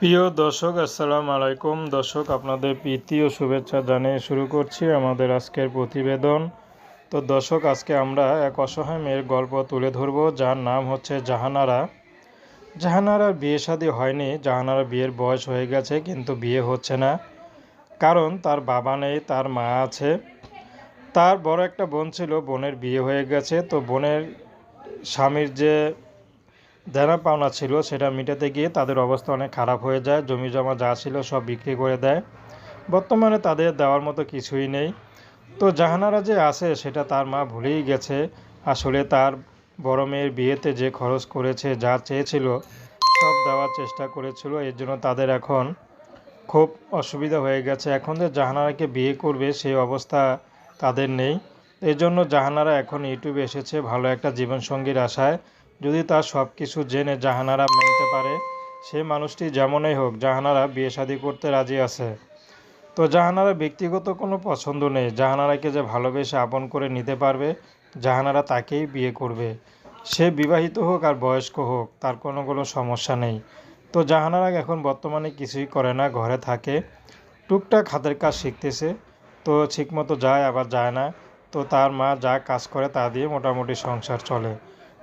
প্রিয় দর্শক, আসসালামু আলাইকুম। দর্শক, আপনাদের প্রীতি ও শুভেচ্ছা জানিয়ে শুরু করছি আমাদের আজকের প্রতিবেদন। তো দর্শক, আজকে আমরা এক অসহায় মেয়ের গল্প তুলে ধরব, যার নাম হচ্ছে জাহানারা। জাহানারার বিয়ে শাদী হয়নি, জাহানারা বিয়ের বয়স হয়ে গেছে, কিন্তু বিয়ে হচ্ছে না। কারণ তার বাবা নেই, তার মা আছে। তার বড় একটা বোন ছিল, বোনের বিয়ে হয়ে গেছে। তো বোনের স্বামীর যে দেনা পাওনা ছিল, সেটা মেটাতে গিয়ে তাদের অবস্থা অনেক খারাপ হয়ে যায়। জমি জমা যা ছিল সব বিক্রি করে দেয়। বর্তমানে তাদের দেওয়ার মতো কিছুই নেই। তো জাহানারা যে আছে, সেটা তার মা ভুলেই গেছে। আসলে তার বড় মেয়ের বিয়েতে যে খরচ করেছে, যা চেয়েছিল, সব দেওয়ার চেষ্টা করেছিল। এর জন্য তাদের এখন খুব অসুবিধা হয়ে গেছে। এখন যে জাহানারাকে বিয়ে করবে সেই অবস্থা তাদের নেই। এর জন্য জাহানারা এখন ইউটিউবে এসেছে ভালো একটা জীবনসঙ্গীর আশায়। যদি তার সব কিছু জেনে জাহানারা মেনতে পারে সে মানুষটি যেমনই হোক জাহানারা বিয়ে শাদী করতে রাজি আছে। তো জাহানারা ব্যক্তিগত কোনো পছন্দ নেই। জাহানারাকে যে ভালোবেসে আপন করে নিতে পারবে, জাহানারা তাকেই বিয়ে করবে। সে বিবাহিত হোক আর বয়স্ক হোক, তার কোনো কোনো সমস্যা নেই। তো জাহানারা এখন বর্তমানে কিছুই করে না, ঘরে থাকে। টুকটাক হাতের কাজ শিখতেছে। তো ঠিকমতো যায় আবার যায় না। তো তার মা যা কাজ করে তা দিয়ে মোটামুটি সংসার চলে।